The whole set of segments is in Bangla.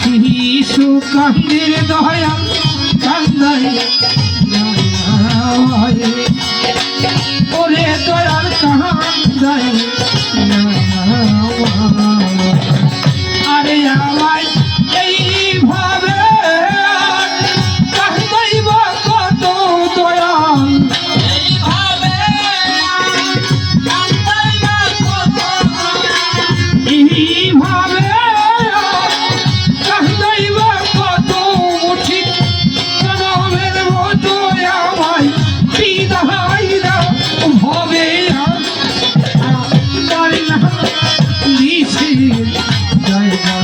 শিশু কান্দির দয়া কান্দাই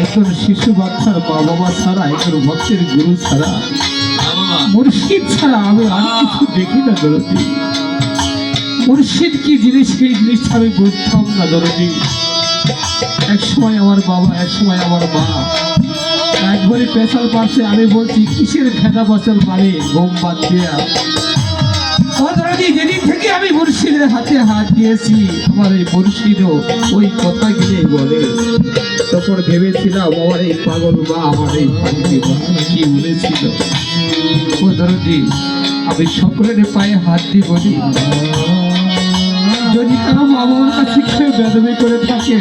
একজন শিশু বাচ্চার মা বাবা ছাড়া একজন ভক্তের গুরু ছাড়া মুর্শিদ ছাড়া আমি আর কিছু দেখি না দরদি। মুর্শিদ কি জিনিস, সেই জিনিসটা আমি বুঝতাম না দরদি। এক সময় আমার বাবা, এক সময় আমার মা। একবারই পেশাল পারছে আমি বলছি, কিসের ভেদা পাশাল পারে ঘুম বাদ দেয়া। আমি হাতে হাত দিয়েছি, আমার এই ওই কথা গিয়ে বলে। তখন ভেবেছিলাম, আমার এই কি বলেছিল। আমি সকলের পায়ে হাত দিয়ে বলি যদি কারও মা বাবার কাছে কেউ বেদবি করে থাকে,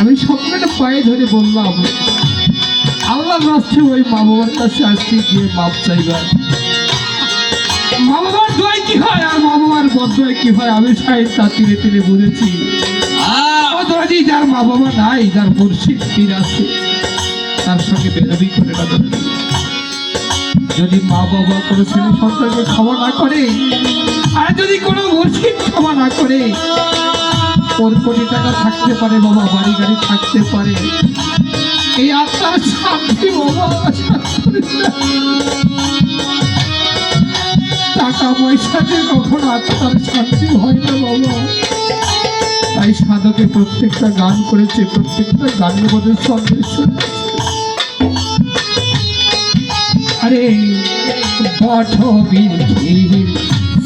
আমি সকলের পায়ে ধরে বললাম আল্লাহ রাস্তে ওই মা বাবার কাছে আসতে গিয়ে মাপ চাইবার মা বাবার দোয়াই কি হয়? আর মা বাবার বদয় কি হয়? আমি সাহেব তা তিলে তিলে বুঝেছি ও যার মা বাবা নাই যার মুর্শিদ পীর আছে তার সঙ্গে বেদবি করে না যদি মা বাবা কোনো ছেলে সন্তানকে ক্ষমা না করে আর যদি কোনো মুর্শিদ ক্ষমা না করে ওর কোটি টাকা থাকতে পারে বাবা বাড়ি গাড়ি থাকতে পারে। এই আত্মার শান্তি বাবা টাকা পয়সাতে কখনো আত্মার শান্তি হয় না বাবা? তাই সাধকে প্রত্যেকটা গান করেছে, প্রত্যেকটা গানের মধ্যে সন্দেশ আরে বঠ বিধি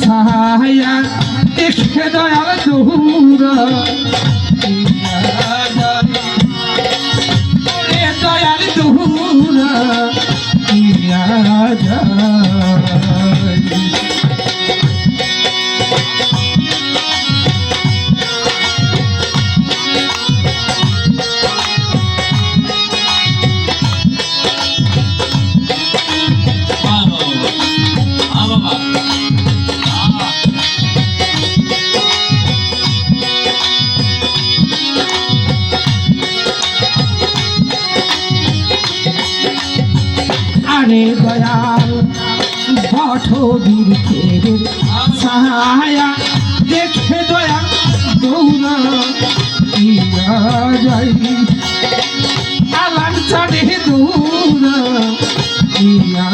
সাহায়া দেখে দয়াল দৌড়া। ওরে দয়াল দৌড়া ইয়া আরে দয়াল বীরকে সাহায়া দেখে দয়া ইয়া যাই আলান চাঁদে দৌড়া ইয়া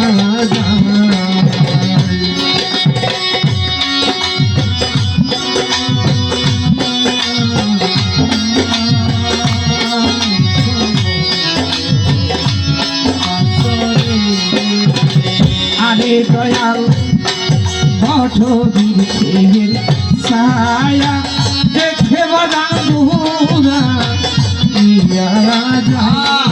আরে দয়াল বঠ বীরকে সায়া দেখে ইয়া যায়